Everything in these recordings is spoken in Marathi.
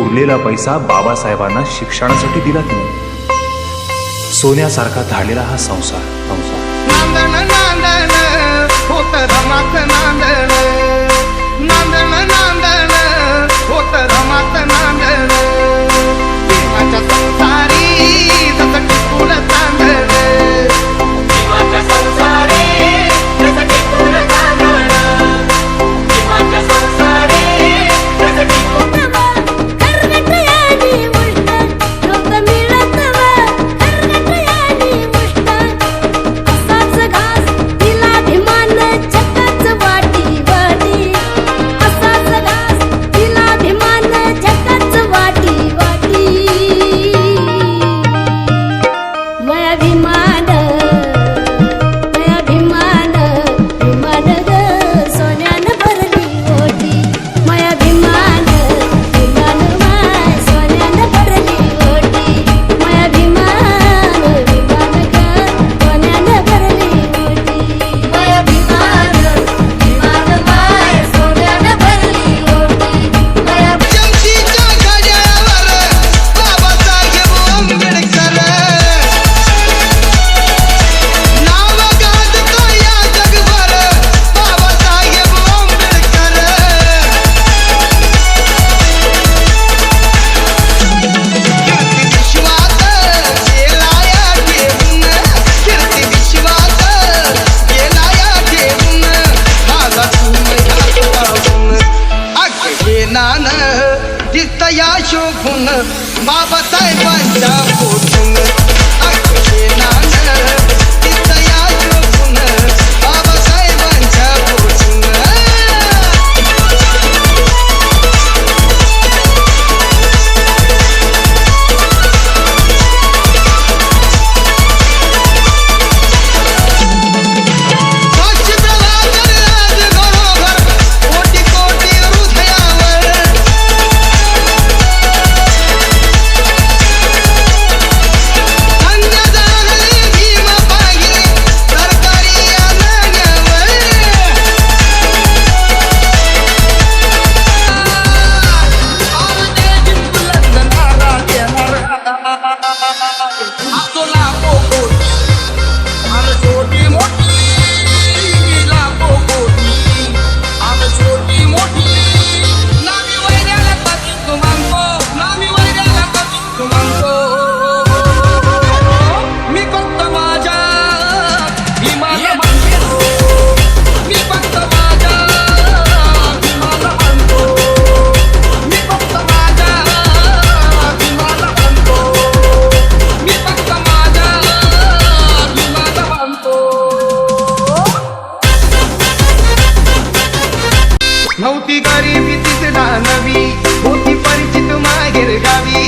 उरलेला पैसा बाबासाहेबांना शिक्षणासाठी दिला तिने. सोन्यासारखा धाडलेला हा संसार. संसार नांदन नांदन होत रमात नव्हती गरिबी तिसरा नवी होती परिचित माहेर गावी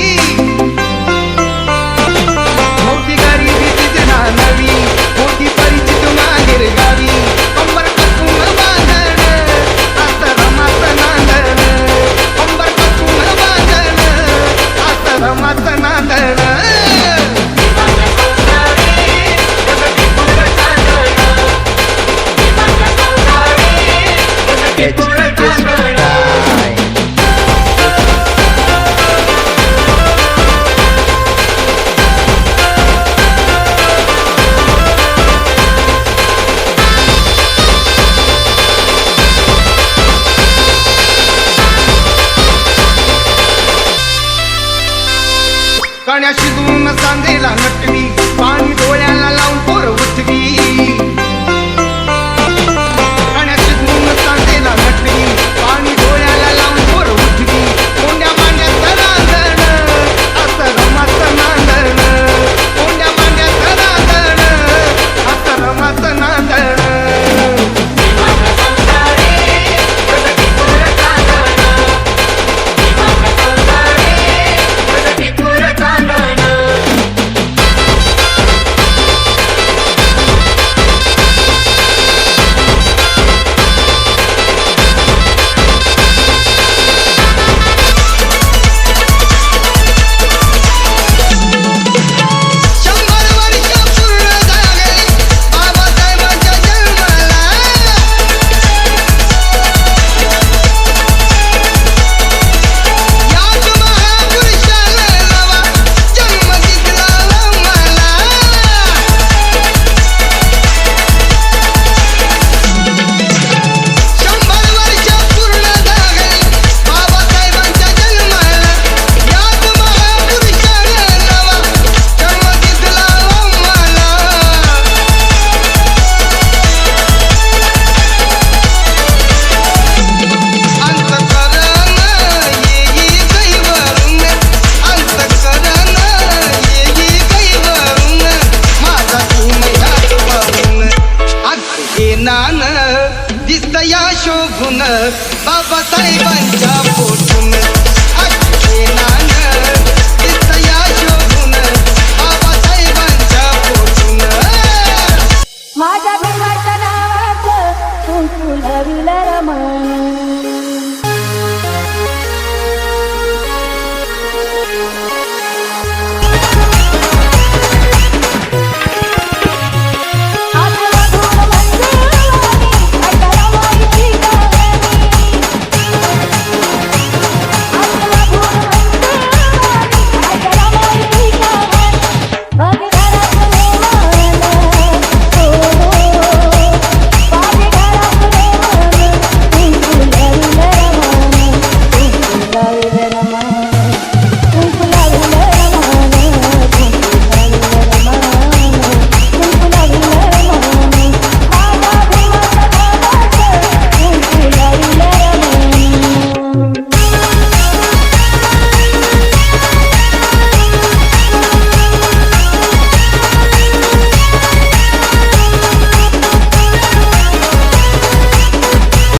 नव्हती गरिबी तिसरा नवी होती परिचित माहेर गावी कंबर कसून बांधण असं रमात नांदण कंबर कसून बांधण असं रमात नांदण जीवाच्या संसारी जसं ஆந்தேல் அங்கட்டு நீ